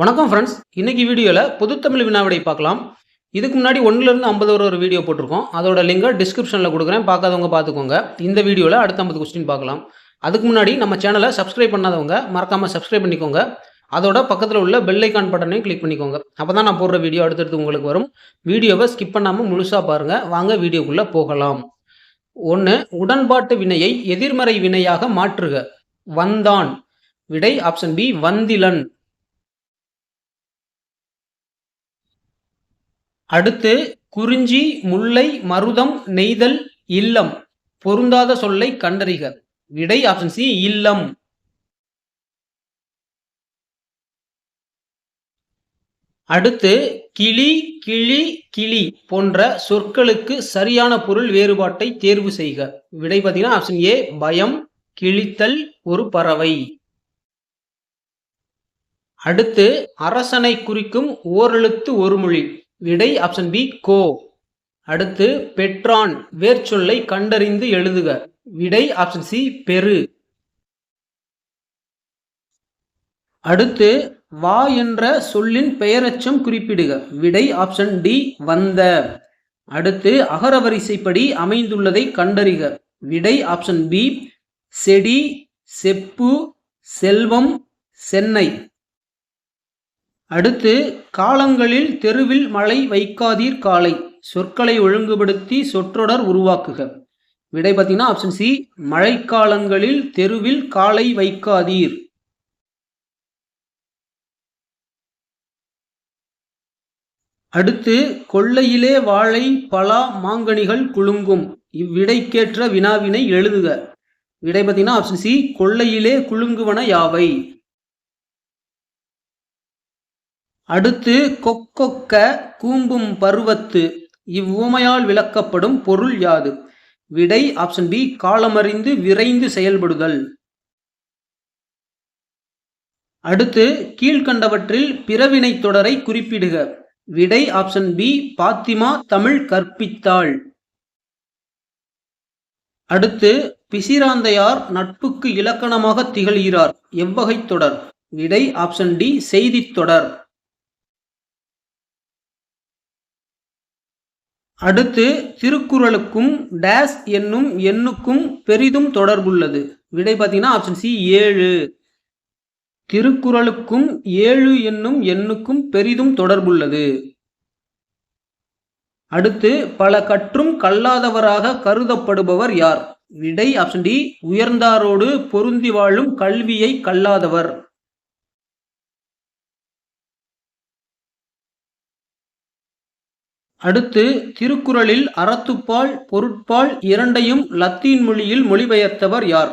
வணக்கம் ஃப்ரெண்ட்ஸ் இன்னைக்கு வீடியோவில் பொதுத்தமிழ் வினாவிடை பார்க்கலாம். இதுக்கு முன்னாடி ஒன்றுலேருந்து ஐம்பது வரை ஒரு வீடியோ போட்டிருக்கோம். அதோட லிங்கை டிஸ்கிரிப்ஷனில் கொடுக்குறேன். பார்க்காதவங்க பார்த்துக்கோங்க. இந்த வீடியோவில் அடுத்த ஐம்பது கொஸ்டின் பார்க்கலாம். அதுக்கு முன்னாடி நம்ம சேனலை சப்ஸ்கிரைப் பண்ணாதவங்க மறக்காமல் சப்ஸ்கிரைப் பண்ணிக்கோங்க. அதோட பக்கத்தில் உள்ள பெல் ஐக்கான் பட்டனையும் கிளிக் பண்ணிக்கோங்க. அப்போ தான் நான் போடுற வீடியோ அடுத்தடுத்து உங்களுக்கு வரும். வீடியோவை ஸ்கிப் பண்ணாமல் முழுசாக பாருங்கள் வாங்க வீடியோக்குள்ளே போகலாம். ஒன்று உடன்பாட்டு வினையை எதிர்மறை வினையாக மாற்றுக. வந்தான். விடை ஆப்ஷன் பி வந்திலன். அடுத்து குறிஞ்சி முல்லை மருதம் நெய்தல் இல்லம். பொருந்தாத சொல்லை கண்டறிக. விடை ஆப்ஷன் சி இல்லம். அடுத்து கிளி கிளி கிளி போன்ற சொற்களுக்கு சரியான பொருள் வேறுபாட்டை தேர்வு செய்க. விடை பார்த்தீங்கன்னா ஆப்ஷன் ஏ பயம் கிழித்தல் ஒரு பறவை. அடுத்து அரசனை குறிக்கும் ஓரெழுத்து ஒரு மொழி. விடை ஆப்ஷன் பி கோ. அடுத்து பெட்ரான் வேர்ச்சொல்லை கண்டறிந்து எழுதுக. விடை ஆப்ஷன் சி பெரு அடுத்து வா என்ற சொல்லின் பெயரச்சம் குறிப்பிடுக. விடை ஆப்ஷன் டி வந்த. அடுத்து அகரவரிசைப்படி அமைந்துள்ளதை கண்டறிக. விடை ஆப்ஷன் பி செடி செப்பு செல்வம் சென்னை. அடுத்து காலங்களில் தெருவில் மழை வைக்காதீர் காலை. சொற்களை ஒழுங்குபடுத்தி சொற்றொடர் உருவாக்குக. விடை பார்த்தீங்கன்னா ஆப்ஷன் சி மழைக்காலங்களில் தெருவில் காலை வைக்காதீர். அடுத்து கொள்ளையிலே வாழை பலா மாங்கனிகள் குலுங்கும். இவ்விடைக்கேற்ற வினாவினை எழுதுக. விடை பார்த்தீங்கன்னா ஆப்ஷன் சி கொள்ளையிலே குலுங்குவன யாவை? அடுத்து கொக்கொக்க கூம்பும் பருவத்து இவ்வுமையால் விளக்கப்படும் பொருள் யாது? விடை ஆப்ஷன் பி காலமறிந்து விரைந்து செயல்படுதல். அடுத்து கீழ்கண்டவற்றில் பிறவினை தொடரை குறிப்பிடுக. விடை ஆப்ஷன் பி பாத்திமா தமிழ் கற்பித்தாள். அடுத்து பிசிராந்தையார் நட்புக்கு இலக்கணமாக திகழ்கிறார். எவ்வகை தொடர்? விடை ஆப்ஷன் டி செய்தித் தொடர். அடுத்து திருக்குறளுக்கும் டேஸ் என்னும் எண்ணுக்கும் பெரிதும் தொடர்புள்ளது. விடை பார்த்தீங்கன்னா ஆப்ஷன் சி ஏழு. திருக்குறளுக்கும் ஏழு என்னும் எண்ணுக்கும் பெரிதும் தொடர்புள்ளது. அடுத்து பல கற்றும் கல்லாதவராக கருதப்படுபவர் யார்? விடை ஆப்ஷன் டி உயர்ந்தாரோடு பொருந்தி வாழும் கல்வியை கல்லாதவர். அடுத்து திருக்குறளில் அறத்துப்பால் பொருட்பால் இரண்டையும் லத்தீன் மொழியில் மொழிபெயர்த்தவர் யார்?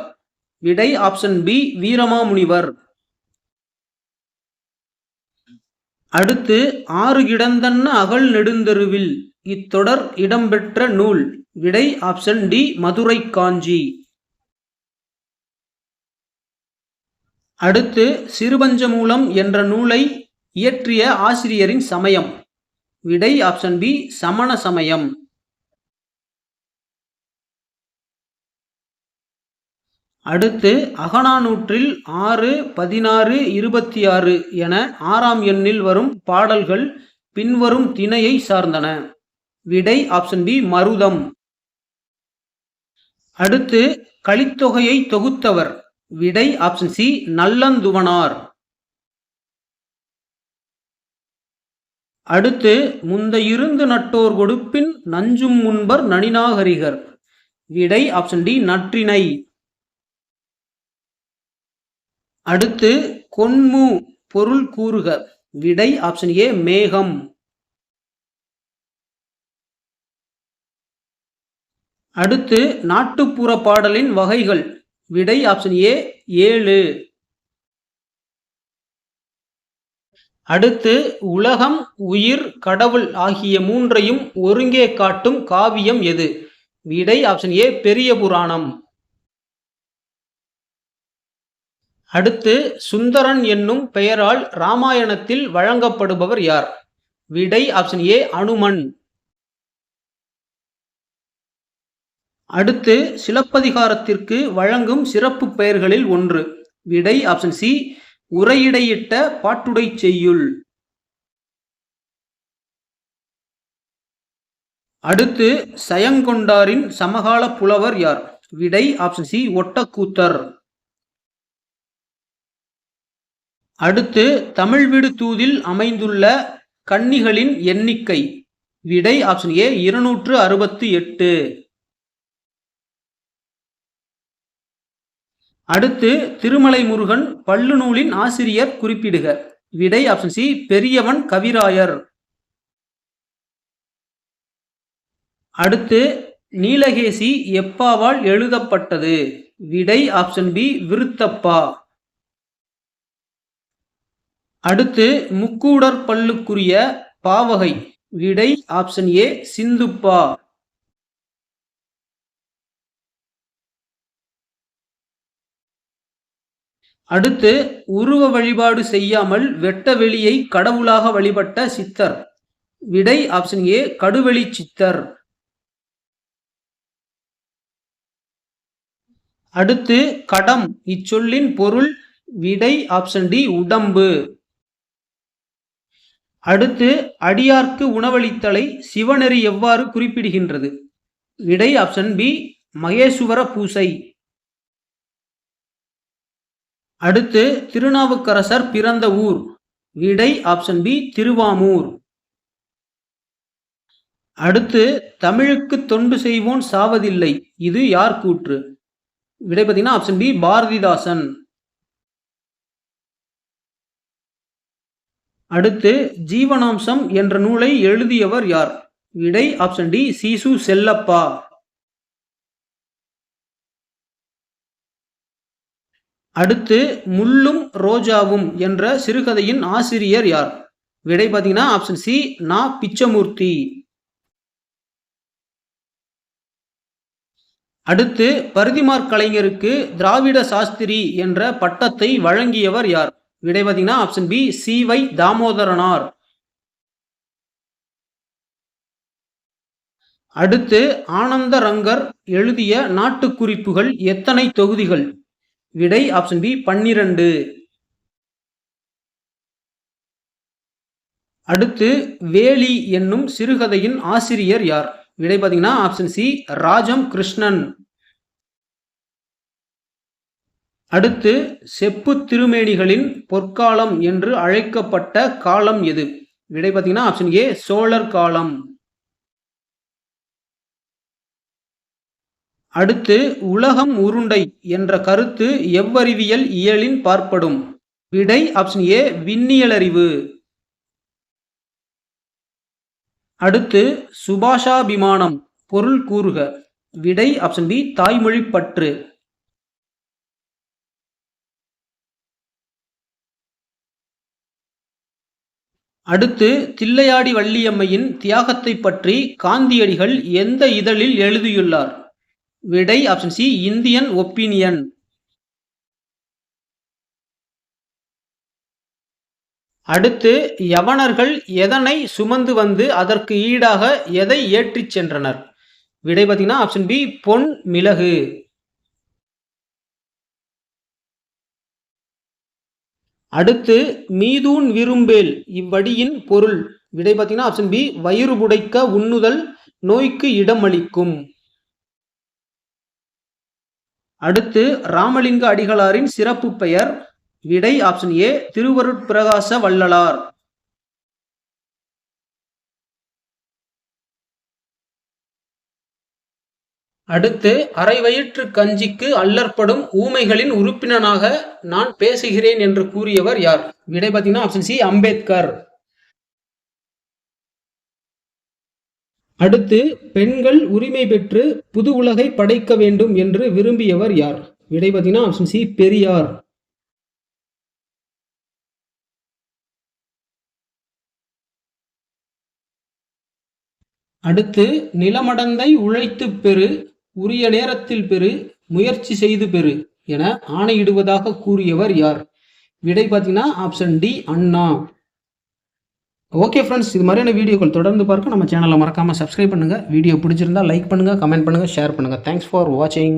விடை ஆப்ஷன் பி வீரமாமுனிவர். அடுத்து ஆறு கிடந்தன்ன அகல் நெடுந்தெருவில் இத்தொடர் இடம்பெற்ற நூல். விடை ஆப்ஷன் டி மதுரை காஞ்சி அடுத்து சிறுபஞ்சமூலம் என்ற நூலை இயற்றிய ஆசிரியரின் சமயம். விடை ஆப்ஷன் பி சமண சமயம். அடுத்து அகநானூற்றில் ஆறு பதினாறு இருபத்தி ஆறு என ஆறாம் எண்ணில் வரும் பாடல்கள் பின்வரும் திணையை சார்ந்தன. விடை ஆப்ஷன் பி மருதம். அடுத்து கலித்தொகையை தொகுத்தவர். விடை ஆப்ஷன் சி நல்லந்துவனார். அடுத்து முந்த இருந்து நட்டோர் கொடுப்பின் நஞ்சும் முன்பர் நனினாகரிகர் விடை ஆப்ஷன் டி நற்றினை அடுத்து கொன்மு பொருள் கூறுக. விடை ஆப்ஷன் ஏ மேகம். அடுத்து நாட்டுப்புற பாடலின் வகைகள். விடை ஆப்ஷன் ஏ ஏழு. அடுத்து உலகம் உயிர் கடவுள் ஆகிய மூன்றையும் ஒருங்கே காட்டும் காவியம் எது? விடை ஆப்ஷன் ஏ பெரிய புராணம். அடுத்து சுந்தரன் என்னும் பெயரால் ராமாயணத்தில் வழங்கப்படுபவர் யார்? விடை ஆப்ஷன் ஏ அனுமன். அடுத்து சிலப்பதிகாரத்திற்கு வழங்கும் சிறப்பு பெயர்களில் ஒன்று. விடை ஆப்ஷன் சி உரையிடையிட்ட பாட்டுடை செய்யுள். அடுத்து சயங்கொண்டாரின் சமகால புலவர் யார்? விடை ஆப்ஷன் சி ஒட்டக்கூத்தர். அடுத்து தமிழ் வீடு தூதில் அமைந்துள்ள கன்னிகளின் எண்ணிக்கை. விடை ஆப்ஷன் ஏ இருநூற்று அறுபத்தி எட்டு. அடுத்து திருமலை முருகன் பல்லு நூலின் ஆசிரியர் குறிப்பிடுக. விடை ஆப்ஷன் சி பெரியவன் கவிராயர். அடுத்து நீலகேசி எப்பாவால் எழுதப்பட்டது? விடை ஆப்ஷன் பி விருத்தப்பா. அடுத்து முக்கூடர் பல்லுக்குரிய பாவகை. விடை ஆப்ஷன் ஏ சிந்துப்பா. அடுத்து உருவ வழிபாடு செய்யாமல் வெட்ட வெளியை கடவுளாக வழிபட்ட சித்தர். விடை ஆப்ஷன் ஏ கடுவெளி சித்தர். அடுத்து கடம் இச்சொல்லின் பொருள். விடை ஆப்ஷன் டி உடம்பு. அடுத்து அடியார்க்கு உணவளித்தலை சிவநெறி எவ்வாறு குறிப்பிடுகின்றது? விடை ஆப்ஷன் பி மகேசுவர பூசை. அடுத்து திருநாவுக்கரசர் பிறந்த ஊர். விடை ஆப்ஷன் பி திருவாமூர். அடுத்து தமிழுக்கு தொண்டு செய்வோன் சாவதில்லை. இது யார் கூற்று? விடை பார்த்தீங்கன்னா ஆப்ஷன் பி பாரதிதாசன். அடுத்து ஜீவனாம்சம் என்ற நூலை எழுதியவர் யார்? விடை ஆப்ஷன் டி சீசு செல்லப்பா. அடுத்து முள்ளும் ரோஜாவும் என்ற சிறுகதையின் ஆசிரியர் யார்? விடை பார்த்தீங்கன்னா ஆப்ஷன் சி நா. பிச்சமூர்த்தி. அடுத்து பருதிமார் கலைஞருக்கு திராவிட சாஸ்திரி என்ற பட்டத்தை வழங்கியவர் யார்? விடை பார்த்தீங்கன்னா option B C. Y. Thamotharanar. அடுத்து ஆனந்த ரங்கர் எழுதிய நாட்டுக்குறிப்புகள் எத்தனை தொகுதிகள்? விடை ஆப்ஷன் பி பன்னிரண்டு. அடுத்து வேலி என்னும் சிறுகதையின் ஆசிரியர் யார்? விடை பார்த்தீங்கன்னா ஆப்ஷன் சி ராஜம் கிருஷ்ணன். அடுத்து செப்பு திருமேனிகளின் பொற்காலம் என்று அழைக்கப்பட்ட காலம் எது? விடை பார்த்தீங்கன்னா ஆப்ஷன் ஏ சோழர் காலம். அடுத்து உலகம் உருண்டை என்ற கருத்து எவ்வறிவியல் இயலின் பார்ப்படும். விடை ஆப்ஷன் ஏ விண்ணியலறிவு. அடுத்து சுபாஷாபிமானம் பொருள் கூறுக. விடை ஆப்ஷன் பி தாய்மொழி பற்று. அடுத்து தில்லையாடி வள்ளியம்மையின் தியாகத்தை பற்றி காந்தியடிகள் எந்த இதழில் எழுதியுள்ளார்? விடை ஆப்ஷன் சி இந்தியன் ஒப்பீனியன். அடுத்து யவனர்கள் எதனை சுமந்து வந்து அதற்கு ஈடாக எதை ஏற்றிச் சென்றனர்? விடை பார்த்தீங்கன்னா ஆப்ஷன் பி பொன் மிளகு. அடுத்து மீதூன் விரும்பேல் இவ்வடியின் பொருள். விடை பார்த்தீங்கன்னா ஆப்ஷன் பி வயிறு புடைக்க உண்ணுதல் நோய்க்கு இடமளிக்கும். அடுத்து ராமலிங்க அடிகளாரின் சிறப்பு பெயர் விடை ஆப்ஷன் ஏ திருவருட்பிரகாச வள்ளலார். அடுத்து அரை வயிற்று கஞ்சிக்கு அல்லற்படும் ஊமைகளின் உறுப்பினனாக நான் பேசுகிறேன் என்று கூறியவர் யார்? விடை பார்த்தீங்கன்னா ஆப்ஷன் சி அம்பேத்கர். அடுத்து பெண்கள் உரிமை பெற்று புது உலகை படைக்க வேண்டும் என்று விரும்பியவர் யார்? விடை பார்த்தீங்கன்னா ஆப்ஷன் சி. பெரியார். அடுத்து நிலமடந்தை உழைத்து பெறு உரிய நேரத்தில் பெறு முயற்சி செய்து பெறு என ஆணையிடுவதாக கூறியவர் யார்? விடை பார்த்தீங்கன்னா option D Anna. Okay friends இது மாதிரியான வீடியோக்கள் தொடர்ந்து பார்க்க நம்ம சேனலை மறக்காமல் சப்ஸ்கிரைப் பண்ணுங்கள் வீடியோ பிடிச்சிருந்தா லைக் பண்ணுங்கள் கமெண்ட் பண்ணுங்கள் ஷேர் பண்ணுங்கள் தேங்க்ஸ் ஃபார் வாட்சிங்